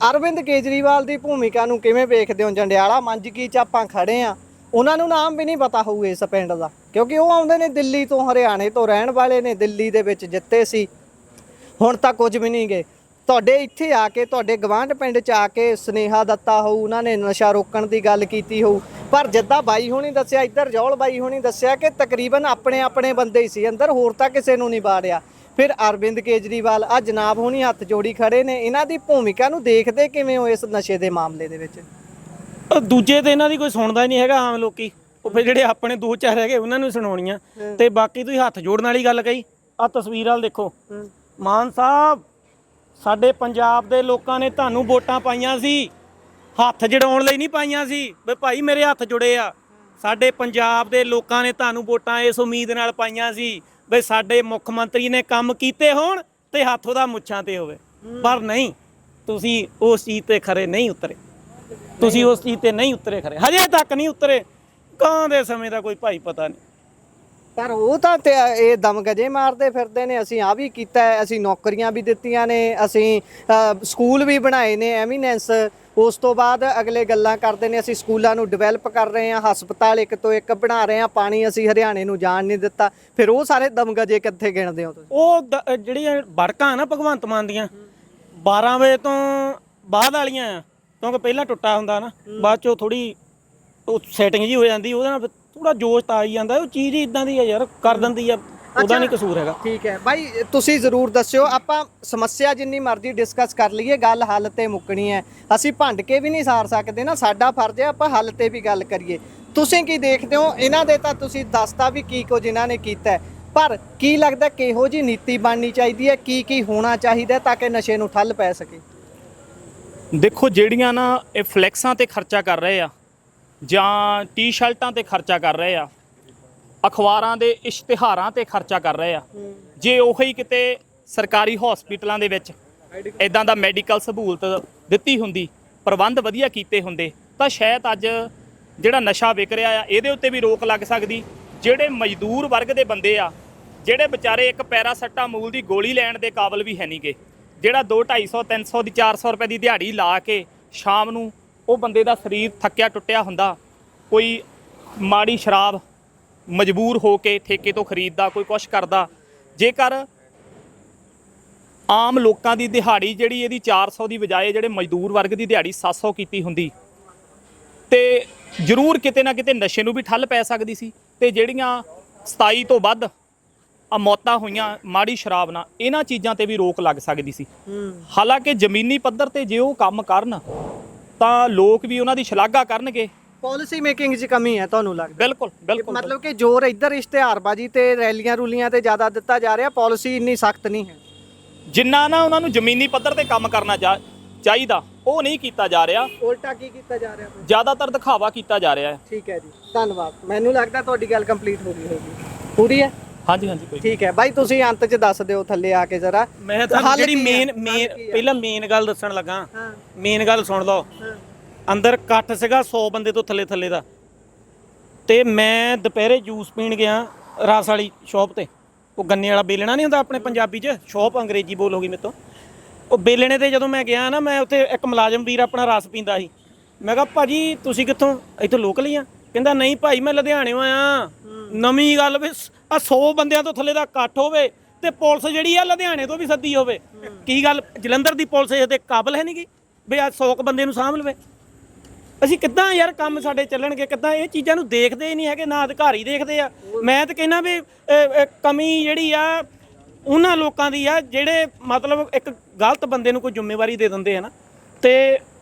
ਅਰਵਿੰਦ ਕੇਜਰੀਵਾਲ ਦੀ ਭੂਮਿਕਾ ਨੂੰ ਕਿਵੇਂ ਵੇਖਦੇ ਹੋ? ਜੰਡਿਆਲਾ ਮੰਜਕੀ ਚ ਆਪਾਂ ਖੜੇ ਆ? ਉਹਨਾਂ ਨੂੰ ਨਾਮ ਵੀ ਨਹੀਂ ਪਤਾ ਹੋਊ ਇਸ ਪਿੰਡ ਦਾ ਕਿਉਂਕਿ ਉਹ ਆਉਂਦੇ ਨੇ ਦਿੱਲੀ ਤੋਂ ਹਰਿਆਣੇ ਤੋਂ ਰਹਿਣ ਵਾਲੇ ਨੇ ਦਿੱਲੀ ਦੇ ਵਿੱਚ ਜਿੱਤੇ ਸੀ। ਹੁਣ ਤਾਂ ਕੁਝ ਵੀ ਨਹੀਂ ਗਏ ਤੁਹਾਡੇ ਇੱਥੇ ਆ ਕੇ ਤੁਹਾਡੇ ਗਵਾਂਢ ਪਿੰਡ ਚ ਆ ਕੇ ਸਨੇਹਾ ਦਿੱਤਾ ਹੋਊ ਉਹਨਾਂ ਨੇ ਨਸ਼ਾ ਰੋਕਣ ਦੀ ਗੱਲ ਕੀਤੀ ਹੋਊ। ਪਰ ਜਿੱਦਾਂ ਬਾਈ ਹੋਣੀ ਦੱਸਿਆ ਇੱਧਰ ਜੌਲ ਬਾਈ ਹੋਣੀ ਦੱਸਿਆ ਕਿ ਤਕਰੀਬਨ ਆਪਣੇ ਆਪਣੇ ਬੰਦੇ ਹੀ ਸੀ ਅੰਦਰ ਹੋਰ ਤਾਂ ਕਿਸੇ ਨੂੰ ਨਹੀਂ ਬਾੜਿਆ। ਫਿਰ ਅਰਵਿੰਦ ਕੇਜਰੀਵਾਲ ਆ ਜਨਾਬ ਹੋਣੀ ਹੱਥ ਜੋੜੀ ਖੜੇ ਨੇ ਇਹਨਾਂ ਦੀ ਭੂਮਿਕਾ ਨੂੰ ਦੇਖਦੇ ਕਿਵੇਂ ਹੋ ਇਸ ਨਸ਼ੇ ਦੇ ਮਾਮਲੇ ਦੇ ਵਿੱਚ? ਦੂਜੇ ਤੇ ਇਹਨਾਂ ਦੀ ਕੋਈ ਸੁਣਦਾ ਹੀ ਨਹੀਂ ਹੈਗਾ ਆਮ ਲੋਕੀ। ਉਹ ਫਿਰ ਜਿਹੜੇ ਆਪਣੇ ਦੋ ਚਾਰ ਹੈਗੇ ਉਹਨਾਂ ਨੂੰ ਸੁਣਾਉਣੀਆਂ। ਤੇ ਬਾਕੀ ਤੁਸੀਂ ਹੱਥ ਜੋੜਨ ਵਾਲੀ ਗੱਲ ਕਹੀ ਆ ਤਸਵੀਰ ਵਾਲ ਦੇਖੋ। ਮਾਨ ਸਾਹਿਬ ਸਾਡੇ ਪੰਜਾਬ ਦੇ ਲੋਕਾਂ ਨੇ ਤੁਹਾਨੂੰ ਵੋਟਾਂ ਪਾਈਆਂ ਸੀ। ਹੱਥ ਜੜਾਉਣ ਲਈ ਨਹੀਂ ਪਾਈਆਂ ਸੀ। ਵੀ ਭਾਈ ਮੇਰੇ ਹੱਥ ਜੁੜੇ ਆ। ਸਾਡੇ ਪੰਜਾਬ ਦੇ ਲੋਕਾਂ ਨੇ ਤੁਹਾਨੂੰ ਵੋਟਾਂ ਇਸ ਉਮੀਦ ਨਾਲ ਪਾਈਆਂ ਸੀ ਵੀ ਸਾਡੇ ਮੁੱਖ ਮੰਤਰੀ ਨੇ ਕੰਮ ਕੀਤੇ ਹੋਣ ਤੇ ਹੱਥ ਉਹਦਾ ਮੁੱਛਾਂ ਤੇ ਹੋਵੇ। ਪਰ ਨਹੀਂ, ਤੁਸੀਂ ਉਸ ਚੀਜ਼ ਤੇ ਖਰੇ ਨਹੀਂ ਉਤਰੇ। ਤੁਸੀਂ ਉਸ ਚੀਜ਼ ਤੇ ਨਹੀਂ ਉਤਰੇ ਖਰੇ। ਹਜੇ ਤੱਕ ਨਹੀਂ ਉਤਰੇ। ਕਾਂ ਦੇ ਸਮੇਂ ਦਾ ਕੋਈ ਭਾਈ ਪਤਾ ਨਹੀਂ। ਪਰ ਉਹ ਤਾਂ ਤੇ ਇਹ ਦਮਗਜੇ ਮਾਰਦੇ ਫਿਰਦੇ ਨੇ। ਅਸੀਂ ਆ ਵੀ ਕੀਤਾ ਅਸੀਂ ਨੌਕਰੀਆਂ ਵੀ ਦਿੱਤੀਆਂ ਨੇ, ਅਸੀਂ ਸਕੂਲ ਵੀ ਬਣਾਏ ਨੇ, ਐਮੀਨੈਂਸ ਉਸ ਤੋਂ ਬਾਅਦ ਅਗਲੇ ਗੱਲਾਂ ਕਰਦੇ ਨੇ ਅਸੀਂ ਸਕੂਲਾਂ ਨੂੰ ਡਿਵੈਲਪ ਕਰ ਰਹੇ ਹਾਂ ਹਸਪਤਾਲ ਇੱਕ ਤੋਂ ਇੱਕ ਬਣਾ ਰਹੇ ਹਾਂ ਪਾਣੀ ਅਸੀਂ ਹਰਿਆਣੇ ਨੂੰ ਜਾਣ ਨਹੀਂ ਦਿੱਤਾ। ਫਿਰ ਉਹ ਸਾਰੇ ਦਮਗਜੇ ਕਿੱਥੇ ਗਿਣਦੇ ਹੋ ਤੁਸੀਂ? ਉਹ ਦ- ਜਿਹੜੀਆਂ ਬੜਕਾਂ ਨਾ ਭਗਵੰਤ ਮਾਨ ਦੀਆਂ 12 ਵਜੇ ਤੋਂ ਬਾਅਦ ਵਾਲੀਆਂ ਆ ਕਿਉਂਕਿ ਪਹਿਲਾਂ ਟੁੱਟਾ ਹੁੰਦਾ ਨਾ ਬਾਅਦ ਚੋਂ ਥੋੜੀ ਉਹ ਸੈਟਿੰਗ ਜੀ ਹੋ ਜਾਂਦੀ ਉਹਦੇ ਨਾਲ ਥੋੜਾ ਜੋਸ਼ ਤਾਂ ਆਈ ਜਾਂਦਾ ਉਹ ਚੀਜ਼ ਹੀ ਇਦਾਂ ਦੀ ਆ ਯਾਰ ਕਰ ਦਿੰਦੀ ਆ। ਉਹਦਾ ਨਹੀਂ ਕਸੂਰ ਹੈਗਾ। ਠੀਕ ਹੈ। ਬਾਈ ਤੁਸੀਂ ਜ਼ਰੂਰ ਦੱਸਿਓ ਆਪਾਂ ਸਮੱਸਿਆ ਜਿੰਨੀ ਮਰਜ਼ੀ ਡਿਸਕਸ ਕਰ ਲਈਏ ਗੱਲ ਹੱਲ ਤੇ ਮੁੱਕਣੀ ਹੈ। ਅਸੀਂ ਭੰਡ ਕੇ ਵੀ ਨਹੀਂ ਸਾਰ ਸਕਦੇ ਨਾ ਸਾਡਾ ਫਰਜ਼ ਹੈ ਆਪਾਂ ਹੱਲ ਤੇ ਵੀ ਗੱਲ ਕਰੀਏ। ਤੁਸੀਂ ਕੀ ਦੇਖਦੇ ਹੋ? ਇਹਨਾਂ ਦੇ ਤਾਂ ਤੁਸੀਂ ਦੱਸਤਾ ਵੀ ਕੀ ਕੁਝ ਇਹਨਾਂ ਨੇ ਕੀਤਾ। ਪਰ ਕੀ ਲੱਗਦਾ ਕਿਹੋ ਜੀ ਨੀਤੀ ਬਣਨੀ ਚਾਹੀਦੀ ਹੈ ਕੀ ਕੀ ਹੋਣਾ ਚਾਹੀਦਾ ਤਾਂ ਕਿ ਨਸ਼ੇ ਨੂੰ ਠੱਲ ਪੈ ਸਕੇ? ਦੇਖੋ ਜਿਹੜੀਆਂ ਨਾ ਇਹ ਫਲੈਕਸਾਂ ਤੇ ਖਰਚਾ ਕਰ ਰਹੇ ਆ ਜਾਂ ਟੀ-ਸ਼ਰਟਾਂ ਤੇ ਖਰਚਾ ਕਰ ਰਹੇ ਆ ਅਖਬਾਰਾਂ ਦੇ ਇਸ਼ਤਿਹਾਰਾਂ ਤੇ ਖਰਚਾ ਕਰ ਰਹੇ ਆ। ਜੇ ਉਹੀ ਕਿਤੇ ਸਰਕਾਰੀ ਹਸਪੀਟਲਾਂ ਦੇ ਵਿੱਚ ਇਦਾਂ ਦਾ ਮੈਡੀਕਲ ਸਹੂਲਤ ਦਿੱਤੀ ਹੁੰਦੀ ਪ੍ਰਬੰਧ ਵਧੀਆ ਕੀਤੇ ਹੁੰਦੇ ਤਾਂ ਸ਼ਾਇਦ ਅੱਜ ਜਿਹੜਾ ਨਸ਼ਾ ਵਿਕ ਰਿਹਾ ਆ ਇਹਦੇ ਉੱਤੇ ਵੀ ਰੋਕ ਲੱਗ ਸਕਦੀ। ਜਿਹੜੇ ਮਜ਼ਦੂਰ ਵਰਗ ਦੇ ਬੰਦੇ ਆ ਜਿਹੜੇ ਵਿਚਾਰੇ ਇੱਕ ਪੈਰਾਸੈਟਾਮੋਲ ਦੀ ਗੋਲੀ ਲੈਣ ਦੇ ਕਾਬਲ ਵੀ ਹੈ ਨਹੀਂਗੇ ਜਿਹੜਾ 2 250 300 ਦੀ 400 ਰੁਪਏ ਦੀ ਦਿਹਾੜੀ ਲਾ ਕੇ ਸ਼ਾਮ ਨੂੰ ਉਹ ਬੰਦੇ ਦਾ ਸਰੀਰ ਥੱਕਿਆ ਟੁੱਟਿਆ ਹੁੰਦਾ ਕੋਈ ਮਾੜੀ ਸ਼ਰਾਬ ਮਜਬੂਰ ਹੋ ਕੇ ਠੇਕੇ ਤੋਂ ਖਰੀਦਦਾ, ਕੋਈ ਕੁਛ ਕਰਦਾ। ਜੇਕਰ ਆਮ ਲੋਕਾਂ ਦੀ ਦਿਹਾੜੀ ਜਿਹੜੀ ਇਹਦੀ 400 ਦੀ ਬਜਾਏ ਜਿਹੜੇ ਮਜ਼ਦੂਰ ਵਰਗ ਦੀ ਦਿਹਾੜੀ 700 ਕੀਤੀ ਹੁੰਦੀ, ਤੇ ਜ਼ਰੂਰ ਕਿਤੇ ਨਾ ਕਿਤੇ ਨਸ਼ੇ ਨੂੰ ਵੀ ਠੱਲ ਪੈ ਸਕਦੀ ਸੀ, ਤੇ ਜਿਹੜੀਆਂ 27 ਤੋਂ ਵੱਧ ਆ ਮੌਤਾਂ ਹੋਈਆਂ ਮਾੜੀ ਸ਼ਰਾਬ ਨਾਲ, ਇਹਨਾਂ ਚੀਜ਼ਾਂ ਤੇ ਵੀ ਰੋਕ ਲੱਗ ਸਕਦੀ ਸੀ। ਹਾਲਾਂਕਿ ਜ਼ਮੀਨੀ ਪੱਧਰ ਤੇ ਜੇ ਉਹ ਕੰਮ ਕਰਨ, ਤਾਂ ਲੋਕ ਵੀ ਉਹਨਾਂ ਦੀ ਸ਼ਲਾਘਾ ਕਰਨਗੇ। ਪਾਲਿਸੀ ਮੇਕਿੰਗ 'ਚ ਕਮੀ ਹੈ ਤੁਹਾਨੂੰ ਲੱਗਦਾ? ਬਿਲਕੁਲ ਬਿਲਕੁਲ ਮਤਲਬ ਕਿ ਜ਼ੋਰ ਇੱਧਰ ਇਸ਼ਤਿਹਾਰਬਾਜ਼ੀ ਤੇ ਰੈਲੀਆਂ ਰੂਲੀਆਂ ਤੇ ਜ਼ਿਆਦਾ ਦਿੱਤਾ ਜਾ ਰਿਹਾ ਪਾਲਿਸੀ ਇੰਨੀ ਸਖਤ ਨਹੀਂ ਹੈ। ਜਿੰਨਾ ਨਾ ਉਹਨਾਂ ਨੂੰ ਜ਼ਮੀਨੀ ਪੱਧਰ ਤੇ ਕੰਮ ਕਰਨਾ ਚਾ- ਚਾਹੀਦਾ ਉਹ ਨਹੀਂ ਕੀਤਾ ਜਾ ਰਿਹਾ। ਉਲਟਾ ਕੀ ਕੀਤਾ ਜਾ ਰਿਹਾ? ਫਿਰ? ਜ਼ਿਆਦਾਤਰ ਦਿਖਾਵਾ ਕੀਤਾ ਜਾ ਰਿਹਾ ਹੈ। ਠੀਕ ਹੈ ਜੀ ਧੰਨਵਾਦ। ਮੈਨੂੰ ਲੱਗਦਾ ਤੁਹਾਡੀ ਗੱਲ ਕੰਪਲੀਟ ਹੋ ਗਈ ਹੋਗੀ ਪੂਰੀ ਹੈ? ਹਾਂਜੀ ਹਾਂਜੀ ਕੋਈ ਠੀਕ ਹੈ ਬਾਈ ਤੁਸੀਂ ਅੰਤ 'ਚ ਦੱਸ ਦਿਓ ਥੱਲੇ ਆ ਕੇ ਜ਼ਰਾ। ਮੈਂ ਤੁਹਾਨੂੰ ਹੱਲ ਜਿਹੜੀ ਕੀ ਹੈ? ਮੇਨ ਹੱਲ ਮੇਨ ਕੀ ਹੈ? ਪਹਿਲਾਂ ਮੇਨ ਗੱਲ ਦੱਸਣ ਲੱਗਾ। ਹਾਂ। ਮੇਨ ਗੱਲ ਸੁਣ ਲਓ। ਹਾਂ। ਅੰਦਰ ਇਕੱਠ ਸੀਗਾ 100 ਬੰਦੇ ਤੋਂ ਥੱਲੇ ਥੱਲੇ ਦਾ। ਤੇ ਮੈਂ ਦੁਪਹਿਰੇ ਜੂਸ ਪੀਣ ਗਿਆ ਰਸ ਵਾਲੀ ਸ਼ਾਪ ਤੇ। ਉਹ ਗੰਨੇ ਵਾਲਾ ਬੇਲਣਾ ਨਹੀਂ ਹੁੰਦਾ ਆਪਣੇ ਪੰਜਾਬੀ 'ਚ? ਸ਼ਾਪ ਅੰਗਰੇਜ਼ੀ ਬੋਲ ਹੋ ਗਈ ਮੇਰੇ ਤੋਂ ਉਹ ਬੇਲਣੇ ਤੇ ਜਦੋਂ ਮੈਂ ਗਿਆ ਨਾ, ਮੈਂ ਉੱਥੇ ਇੱਕ ਮੁਲਾਜ਼ਮ ਵੀਰ ਆਪਣਾ ਰਸ ਪੀਂਦਾ ਸੀ। ਮੈਂ ਕਿਹਾ, ਭਾਜੀ, ਤੁਸੀਂ ਕਿੱਥੋਂ? ਇੱਥੋਂ ਲੋਕਲ ਹੀ ਆ? ਕਹਿੰਦਾ, ਨਹੀਂ ਭਾਈ, ਮੈਂ ਲੁਧਿਆਣੇੋਂ ਆਇਆ। ਨਵੀਂ ਗੱਲ ਵੀ ਆ 100 ਬੰਦਿਆਂ ਤੋਂ ਥੱਲੇ ਦਾ ਇਕੱਠ ਹੋਵੇ ਤੇ ਪੁਲਿਸ ਜਿਹੜੀ ਆ ਲੁਧਿਆਣੇ ਤੋਂ ਵੀ ਸੱਦੀ ਹੋਵੇ। ਕੀ ਗੱਲ? ਜਲੰਧਰ ਦੀ ਪੁਲਿਸ ਇਹਦੇ ਕਾਬਲ ਹੈ ਨਹੀਂਗੀ ਵੀ ਆ 100 ਬੰਦੇ ਨੂੰ ਸਾਂਭ ਲਵੇ। ਅਸੀਂ ਕਿੱਦਾਂ ਯਾਰ ਕੰਮ ਸਾਡੇ ਚੱਲਣਗੇ ਕਿੱਦਾਂ ਇਹ ਚੀਜ਼ਾਂ ਨੂੰ ਦੇਖਦੇ ਹੀ ਨਹੀਂ ਹੈਗੇ ਨਾ ਅਧਿਕਾਰੀ ਦੇਖਦੇ ਆ। ਮੈਂ ਤਾਂ ਕਹਿੰਦਾ ਵੀ ਕਮੀ ਜਿਹੜੀ ਆ ਉਹਨਾਂ ਲੋਕਾਂ ਦੀ ਆ ਜਿਹੜੇ ਮਤਲਬ ਇੱਕ ਗਲਤ ਬੰਦੇ ਨੂੰ ਕੋਈ ਜ਼ਿੰਮੇਵਾਰੀ ਦੇ ਦਿੰਦੇ ਆ ਨਾ ਤੇ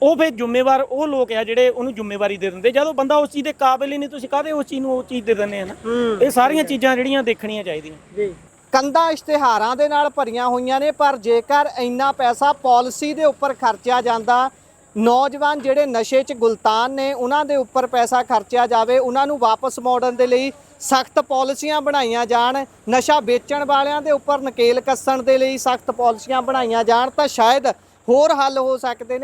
ਉਹ ਫਿਰ ਜ਼ਿੰਮੇਵਾਰ ਉਹ ਲੋਕ ਆ ਜਿਹੜੇ ਉਹਨੂੰ ਜ਼ਿੰਮੇਵਾਰੀ ਦੇ ਦਿੰਦੇ। ਜਦੋਂ ਬੰਦਾ ਉਸ ਚੀਜ਼ ਦੇ ਕਾਬਿਲ ਹੀ ਨਹੀਂ ਤੁਸੀਂ ਕਾਹਦੇ ਉਸ ਚੀਜ਼ ਨੂੰ ਉਹ ਚੀਜ਼ ਦੇ ਦਿੰਦੇ ਆ ਨਾ? ਇਹ ਸਾਰੀਆਂ ਚੀਜ਼ਾਂ ਜਿਹੜੀਆਂ ਦੇਖਣੀਆਂ ਚਾਹੀਦੀਆਂ। ਜੀ। ਕੰਧਾਂ ਇਸ਼ਤਿਹਾਰਾਂ ਦੇ ਨਾਲ ਭਰੀਆਂ ਹੋਈਆਂ ਨੇ ਪਰ ਜੇਕਰ ਇੰਨਾ ਪੈਸਾ ਪਾਲਿਸੀ ਦੇ ਉੱਪਰ ਖਰਚਿਆ ਜਾਂਦਾ ਨੌਜਵਾਨ ਜਿਹੜੇ ਨਸ਼ੇ 'ਚ ਗੁਲਤਾਨ ਨੇ, ਉਹਨਾਂ ਦੇ ਉੱਪਰ ਪੈਸਾ ਖਰਚਿਆ ਜਾਵੇ, ਉਹਨਾਂ ਨੂੰ ਵਾਪਸ ਮੋੜਨ ਦੇ ਲਈ ਸਖਤ ਪਾਲਿਸੀਆਂ ਬਣਾਈਆਂ ਜਾਣ, ਨਸ਼ਾ ਵੇਚਣ ਵਾਲਿਆਂ ਦੇ ਉੱਪਰ ਨਕੇਲ ਕੱਸਣ ਦੇ ਲਈ ਸਖਤ ਪਾਲਿਸੀਆਂ ਬਣਾਈਆਂ ਜਾਣ, ਤਾਂ ਸ਼ਾਇਦ ਹੋਰ ਹੱਲ ਹੋ ਸਕਦੇ ਨੇ।